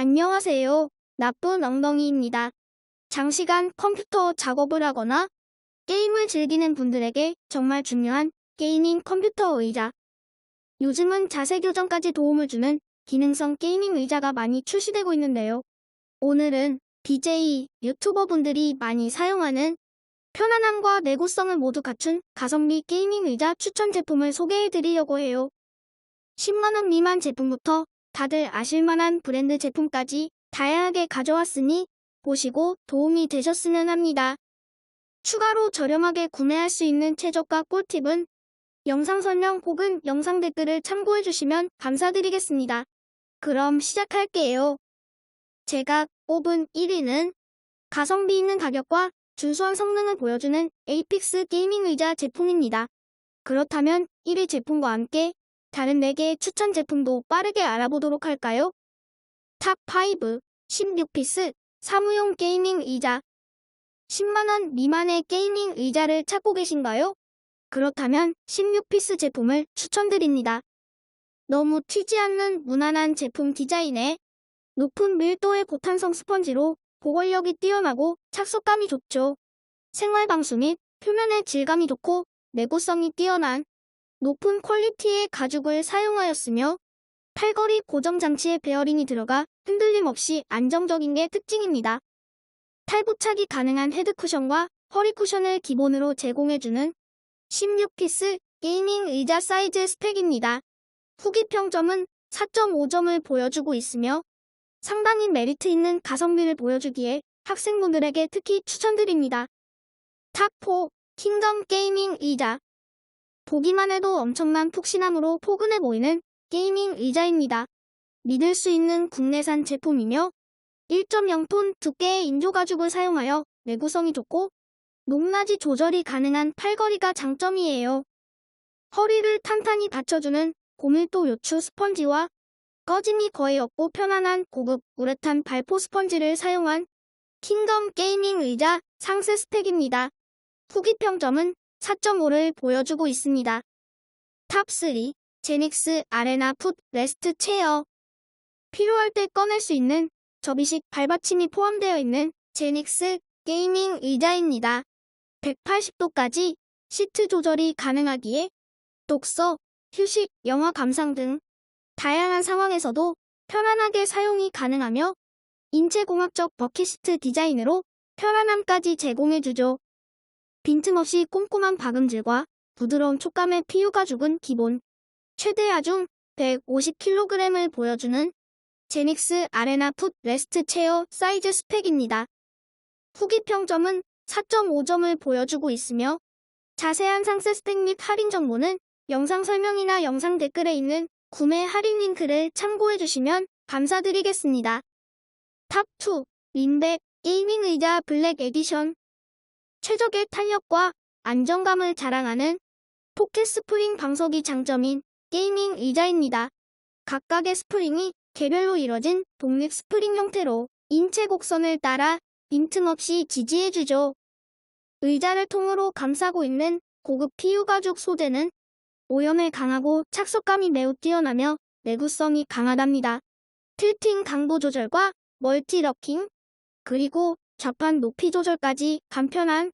안녕하세요. 나쁜 엉덩이입니다. 장시간 컴퓨터 작업을 하거나 게임을 즐기는 분들에게 정말 중요한 게이밍 컴퓨터 의자. 요즘은 자세 교정까지 도움을 주는 기능성 게이밍 의자가 많이 출시되고 있는데요. 오늘은 BJ 유튜버 분들이 많이 사용하는 편안함과 내구성을 모두 갖춘 가성비 게이밍 의자 추천 제품을 소개해 드리려고 해요. 10만원 미만 제품부터 다들 아실만한 브랜드 제품까지 다양하게 가져왔으니 보시고 도움이 되셨으면 합니다. 추가로 저렴하게 구매할 수 있는 최저가 꿀팁은 영상 설명 혹은 영상 댓글을 참고해 주시면 감사드리겠습니다. 그럼 시작할게요. 제가 꼽은 1위는 가성비 있는 가격과 준수한 성능을 보여주는 에이픽스 게이밍 의자 제품입니다. 그렇다면 1위 제품과 함께 다른 4개의 추천 제품도 빠르게 알아보도록 할까요? 탑5 16피스 사무용 게이밍 의자 10만원 미만의 게이밍 의자를 찾고 계신가요? 그렇다면 16피스 제품을 추천드립니다. 너무 튀지 않는 무난한 제품 디자인에 높은 밀도의 고탄성 스펀지로 보관력이 뛰어나고 착석감이 좋죠. 생활방수 및 표면의 질감이 좋고 내구성이 뛰어난 높은 퀄리티의 가죽을 사용하였으며 팔걸이 고정 장치에 베어링이 들어가 흔들림 없이 안정적인 게 특징입니다. 탈부착이 가능한 헤드 쿠션과 허리 쿠션을 기본으로 제공해주는 16피스 게이밍 의자 사이즈 스펙입니다. 후기 평점은 4.5점을 보여주고 있으며 상당히 메리트 있는 가성비를 보여주기에 학생분들에게 특히 추천드립니다. 탑4 킹덤 게이밍 의자 보기만 해도 엄청난 푹신함으로 포근해 보이는 게이밍 의자입니다. 믿을 수 있는 국내산 제품이며 1.0톤 두께의 인조 가죽을 사용하여 내구성이 좋고 높낮이 조절이 가능한 팔걸이가 장점이에요. 허리를 탄탄히 받쳐주는 고밀도 요추 스펀지와 꺼짐이 거의 없고 편안한 고급 우레탄 발포 스펀지를 사용한 킹덤 게이밍 의자 상세 스펙입니다. 후기 평점은 4.5를 보여주고 있습니다. 탑3 제닉스 아레나 풋 레스트 체어 필요할 때 꺼낼 수 있는 접이식 발받침이 포함되어 있는 제닉스 게이밍 의자입니다. 180도까지 시트 조절이 가능하기에 독서, 휴식, 영화 감상 등 다양한 상황에서도 편안하게 사용이 가능하며 인체공학적 버킷시트 디자인으로 편안함까지 제공해주죠. 빈틈없이 꼼꼼한 박음질과 부드러운 촉감의 PU 가죽은 기본. 최대 하중 150kg을 보여주는 제닉스 아레나 풋 레스트 체어 사이즈 스펙입니다. 후기 평점은 4.5점을 보여주고 있으며 자세한 상세 스펙 및 할인 정보는 영상 설명이나 영상 댓글에 있는 구매 할인 링크를 참고해 주시면 감사드리겠습니다. 탑2 린백 게이밍 의자 블랙 에디션 최적의 탄력과 안정감을 자랑하는 포켓 스프링 방석이 장점인 게이밍 의자입니다. 각각의 스프링이 개별로 이뤄진 독립 스프링 형태로 인체 곡선을 따라 빈틈없이 지지해주죠. 의자를 통으로 감싸고 있는 고급 PU 가죽 소재는 오염에 강하고 착석감이 매우 뛰어나며 내구성이 강하답니다. 틸팅 강도 조절과 멀티 럭킹, 그리고 좌판 높이 조절까지 간편한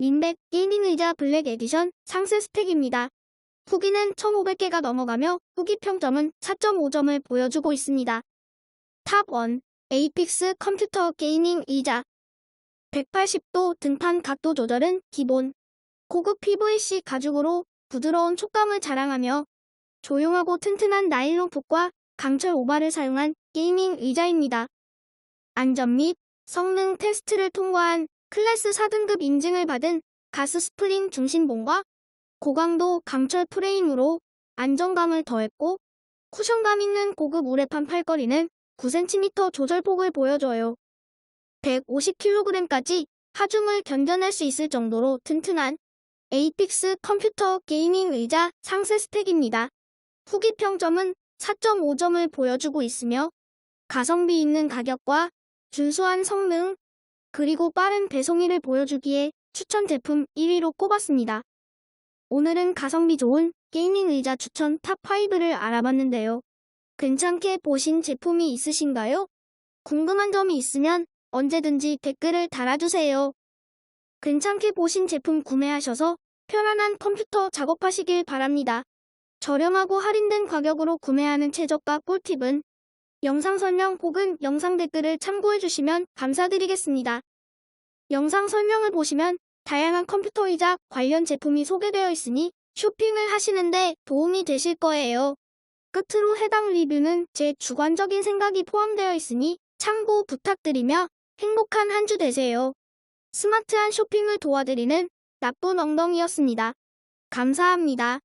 린백 게이밍 의자 블랙 에디션 상세 스펙입니다. 후기는 1500개가 넘어가며 후기 평점은 4.5점을 보여주고 있습니다. 탑1 에이픽스 컴퓨터 게이밍 의자 180도 등판 각도 조절은 기본 고급 PVC 가죽으로 부드러운 촉감을 자랑하며 조용하고 튼튼한 나일론 푹과 강철 오바를 사용한 게이밍 의자입니다. 안전 및 성능 테스트를 통과한 클래스 4등급 인증을 받은 가스 스프링 중심봉과 고강도 강철 프레임으로 안정감을 더했고 쿠션감 있는 고급 우레판 팔걸이는 9cm 조절폭을 보여줘요. 150kg까지 하중을 견뎌낼 수 있을 정도로 튼튼한 에이픽스 컴퓨터 게이밍 의자 상세 스펙입니다. 후기 평점은 4.5점을 보여주고 있으며 가성비 있는 가격과 준수한 성능, 그리고 빠른 배송일을 보여주기에 추천 제품 1위로 꼽았습니다. 오늘은 가성비 좋은 게이밍 의자 추천 탑5를 알아봤는데요. 괜찮게 보신 제품이 있으신가요? 궁금한 점이 있으면 언제든지 댓글을 달아주세요. 괜찮게 보신 제품 구매하셔서 편안한 컴퓨터 작업하시길 바랍니다. 저렴하고 할인된 가격으로 구매하는 최저가 꿀팁은 영상 설명 혹은 영상 댓글을 참고해 주시면 감사드리겠습니다. 영상 설명을 보시면 다양한 컴퓨터이자 관련 제품이 소개되어 있으니 쇼핑을 하시는데 도움이 되실 거예요. 끝으로 해당 리뷰는 제 주관적인 생각이 포함되어 있으니 참고 부탁드리며 행복한 한 주 되세요. 스마트한 쇼핑을 도와드리는 나쁜 엉덩이였습니다. 감사합니다.